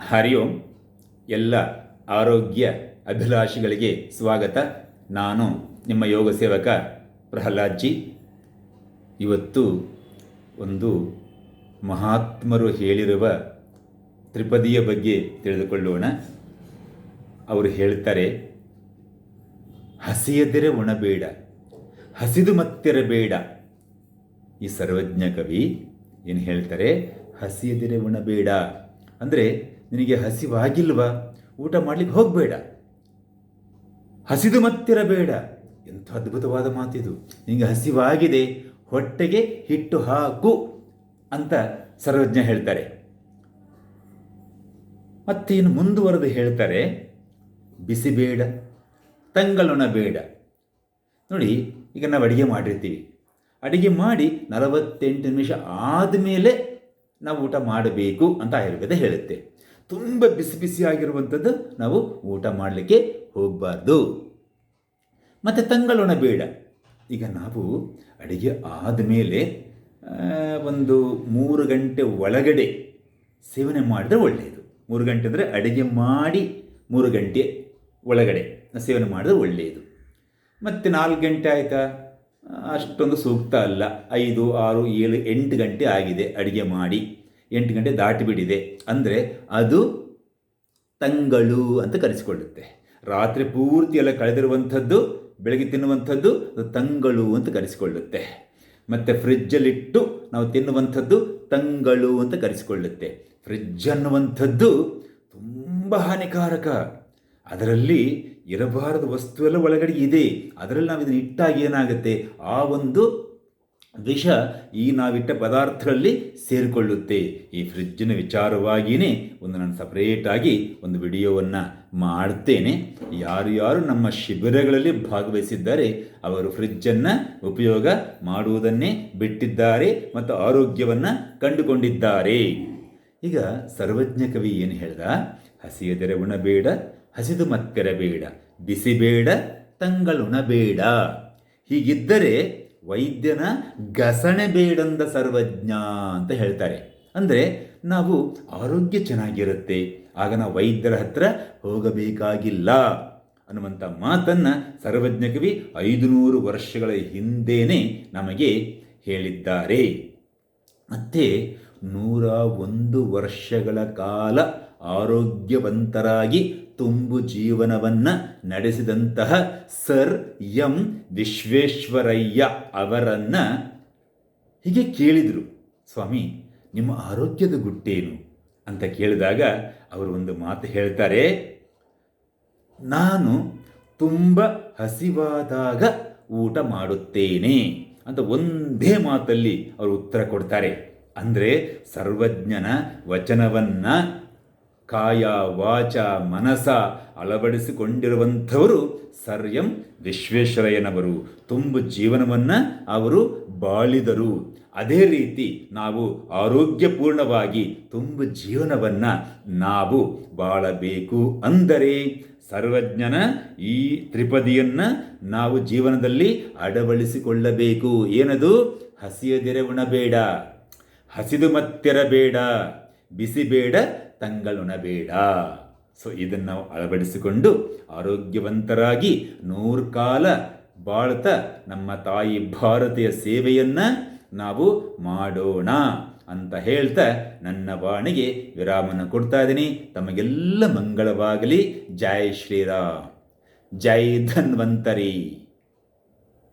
ಹರಿ ಓಂ ಎಲ್ಲ ಆರೋಗ್ಯ ಅಭಿಲಾಷಿಗಳಿಗೆ ಸ್ವಾಗತ. ನಾನು ನಿಮ್ಮ ಯೋಗ ಸೇವಕ ಪ್ರಹ್ಲಾದ್ಜಿ. ಇವತ್ತು ಒಂದು ಮಹಾತ್ಮರು ಹೇಳಿರುವ ತ್ರಿಪದಿಯ ಬಗ್ಗೆ ತಿಳಿದುಕೊಳ್ಳೋಣ. ಅವರು ಹೇಳ್ತಾರೆ, ಹಸಿಯದಿರೆ ಉಣಬೇಡ, ಹಸಿದು ಮತ್ತಿರಬೇಡ. ಈ ಸರ್ವಜ್ಞ ಕವಿ ಏನು ಹೇಳ್ತಾರೆ, ಹಸಿಯದಿರೆ ಉಣಬೇಡ. ಅಂದರೆ ನಿನಗೆ ಹಸಿವಾಗಿಲ್ವಾ? ಊಟ ಮಾಡಲಿಕ್ಕೆ ಹೋಗಬೇಡ. ಹಸಿದು ಮತ್ತಿರಬೇಡ. ಎಂಥ ಅದ್ಭುತವಾದ ಮಾತಿದು. ನಿನಗೆ ಹಸಿವಾಗಿದೆ. ಹೊಟ್ಟೆಗೆ ಹಿಟ್ಟು ಹಾಕು ಅಂತ ಸರ್ವಜ್ಞ ಹೇಳ್ತಾರೆ. ಮತ್ತೇನು ಮುಂದುವರೆದು ಹೇಳ್ತಾರೆ? ಬಿಸಿ ಬೇಡ ತಂಗಳೊಣ ಬೇಡ. ನೋಡಿ, ಈಗ ನಾವು ಅಡುಗೆ ಮಾಡಿರ್ತೀವಿ. ಅಡುಗೆ ಮಾಡಿ ನಲವತ್ತೆಂಟು ನಿಮಿಷ ಆದಮೇಲೆ ನಾವು ಊಟ ಮಾಡಬೇಕು ಅಂತ ಆಯುರ್ವೇದ ಹೇಳುತ್ತೆ. ತುಂಬ ಬಿಸಿ ಬಿಸಿಯಾಗಿರುವಂಥದ್ದು ನಾವು ಊಟ ಮಾಡಲಿಕ್ಕೆ ಹೋಗಬಾರ್ದು. ಮತ್ತು ತಂಗಳೊಣ ಬೇಡ. ಈಗ ನಾವು ಅಡುಗೆ ಆದಮೇಲೆ ಒಂದು ಮೂರು ಗಂಟೆ ಒಳಗಡೆ ಸೇವನೆ ಮಾಡಿದ್ರೆ ಒಳ್ಳೆಯದು ಮೂರು ಗಂಟೆ ಅಂದರೆ ಅಡುಗೆ ಮಾಡಿ ಮೂರು ಗಂಟೆ ಒಳಗಡೆ ಸೇವನೆ ಮಾಡಿದ್ರೆ ಒಳ್ಳೆಯದು ಮತ್ತು ನಾಲ್ಕು ಗಂಟೆ ಆಯಿತಾ? ಅಷ್ಟೊಂದು ಸೂಕ್ತ ಅಲ್ಲ. ಐದು, ಆರು, ಏಳು, ಎಂಟು ಗಂಟೆ ಆಗಿದೆ ಅಡುಗೆ ಮಾಡಿ. ಎಂಟು ಗಂಟೆ ದಾಟಿಬಿಡಿದೆ. ಅಂದರೆ ಅದು ತಂಗಳು ಅಂತ ಕರೆಸಿಕೊಳ್ಳುತ್ತೆ. ರಾತ್ರಿ ಪೂರ್ತಿ ಎಲ್ಲ ಕಳೆದಿರುವಂಥದ್ದು, ಬೆಳಗ್ಗೆ ತಿನ್ನುವಂಥದ್ದು, ಅದು ತಂಗಳು ಅಂತ ಕರೆಸಿಕೊಳ್ಳುತ್ತೆ. ಮತ್ತು ಫ್ರಿಜ್ಜಲ್ಲಿಟ್ಟು ನಾವು ತಿನ್ನುವಂಥದ್ದು ತಂಗಳು ಅಂತ ಕರೆಸಿಕೊಳ್ಳುತ್ತೆ. ಫ್ರಿಜ್ ಅನ್ನುವಂಥದ್ದು ತುಂಬ ಹಾನಿಕಾರಕ. ಅದರಲ್ಲಿ ಇರಬಾರದ ವಸ್ತು ಎಲ್ಲ ಒಳಗಡೆ ಇದೆ. ಅದರಲ್ಲಿ ನಾವು ಇದನ್ನು ಇಟ್ಟಾಗ ಏನಾಗುತ್ತೆ? ಆ ಒಂದು ವಿಷ ಈ ನಾವಿಟ್ಟ ಪದಾರ್ಥಗಳಲ್ಲಿ ಸೇರಿಕೊಳ್ಳುತ್ತೆ. ಈ ಫ್ರಿಜ್ಜಿನ ವಿಚಾರವಾಗಿಯೇ ಒಂದು ನಾನು ಸಪ್ರೇಟಾಗಿ ಒಂದು ವಿಡಿಯೋವನ್ನು ಮಾಡ್ತೇನೆ. ಯಾರು ಯಾರು ನಮ್ಮ ಶಿಬಿರಗಳಲ್ಲಿ ಭಾಗವಹಿಸಿದ್ದಾರೆ, ಅವರು ಫ್ರಿಜ್ಜನ್ನು ಉಪಯೋಗ ಮಾಡುವುದನ್ನೇ ಬಿಟ್ಟಿದ್ದಾರೆ ಮತ್ತು ಆರೋಗ್ಯವನ್ನು ಕಂಡುಕೊಂಡಿದ್ದಾರೆ. ಈಗ ಸರ್ವಜ್ಞ ಕವಿ ಏನು ಹೇಳ್ದ? ಹಸಿಯದೆರೆ ಉಣಬೇಡ ಹಸಿದು ಮತ್ತೆರಬೇಡ ಬಿಸಿ ಬೇಡ ತಂಗಳುಣಬೇಡ ಹೀಗಿದ್ದರೆ ವೈದ್ಯನ ಗಸಣೆ ಬೇಡಂದ ಸರ್ವಜ್ಞ ಅಂತ ಹೇಳ್ತಾರೆ. ಅಂದರೆ ನಾವು ಆರೋಗ್ಯ ಚೆನ್ನಾಗಿರುತ್ತೆ, ಆಗ ನಾವು ವೈದ್ಯರ ಹತ್ರ ಹೋಗಬೇಕಾಗಿಲ್ಲ ಅನ್ನುವಂಥ ಮಾತನ್ನು ಸರ್ವಜ್ಞ ಕವಿ ಐದು ನೂರು ವರ್ಷಗಳ ಹಿಂದೇನೆ ನಮಗೆ ಹೇಳಿದ್ದಾರೆ. ಮತ್ತೆ ನೂರ ಒಂದು ವರ್ಷಗಳ ಕಾಲ ಆರೋಗ್ಯವಂತರಾಗಿ ತುಂಬು ಜೀವನವನ್ನು ನಡೆಸಿದಂತಹ ಸರ್ ಎಂ ವಿಶ್ವೇಶ್ವರಯ್ಯ ಅವರನ್ನು ಹೀಗೆ ಕೇಳಿದರು, ಸ್ವಾಮಿ, ನಿಮ್ಮ ಆರೋಗ್ಯದ ಗುಟ್ಟೇನು? ಅಂತ ಕೇಳಿದಾಗ ಅವರು ಒಂದು ಮಾತು ಹೇಳ್ತಾರೆ, ನಾನು ತುಂಬ ಹಸಿವಾದಾಗ ಊಟ ಮಾಡುತ್ತೇನೆ. ಅಂತ ಒಂದೇ ಮಾತಲ್ಲಿ ಅವರು ಉತ್ತರ ಕೊಡ್ತಾರೆ. ಅಂದರೆ ಸರ್ವಜ್ಞನ ವಚನವನ್ನು ಕಾಯ ವಾಚ ಮನಸ ಅಳವಡಿಸಿಕೊಂಡಿರುವಂಥವರು ಸರ್ಯಂ ವಿಶ್ವೇಶ್ವರಯ್ಯನವರು. ತುಂಬ ಜೀವನವನ್ನು ಅವರು ಬಾಳಿದರು. ಅದೇ ರೀತಿ ನಾವು ಆರೋಗ್ಯಪೂರ್ಣವಾಗಿ ತುಂಬ ಜೀವನವನ್ನು ನಾವು ಬಾಳಬೇಕು ಅಂದರೆ ಸರ್ವಜ್ಞನ ಈ ತ್ರಿಪದಿಯನ್ನು ನಾವು ಜೀವನದಲ್ಲಿ ಅಡವಳಿಸಿಕೊಳ್ಳಬೇಕು. ಏನದು? ಹಸಿಯದಿರೆ ಉಣಬೇಡ, ಹಸಿದು ಮತ್ತಿರಬೇಡ ಬಿಸಿ ಬೇಡ ತಂಗಳುಣಬೇಡ ಸೊ ಇದನ್ನು ನಾವು ಅಳವಡಿಸಿಕೊಂಡು ಆರೋಗ್ಯವಂತರಾಗಿ ನೂರು ಕಾಲ ಬಾಳ್ತಾ ನಮ್ಮ ತಾಯಿ ಭಾರತೀಯ ಸೇವೆಯನ್ನು ನಾವು ಮಾಡೋಣ ಅಂತ ಹೇಳ್ತಾ ನನ್ನ ವಾಣಿಗೆ ವಿರಾಮನ ಕೊಡ್ತಾ ಇದ್ದೀನಿ. ತಮಗೆಲ್ಲ ಮಂಗಳವಾಗಲಿ. ಜೈ ಶ್ರೀರಾಮ್. ಜೈ ಧನ್ವಂತರಿ.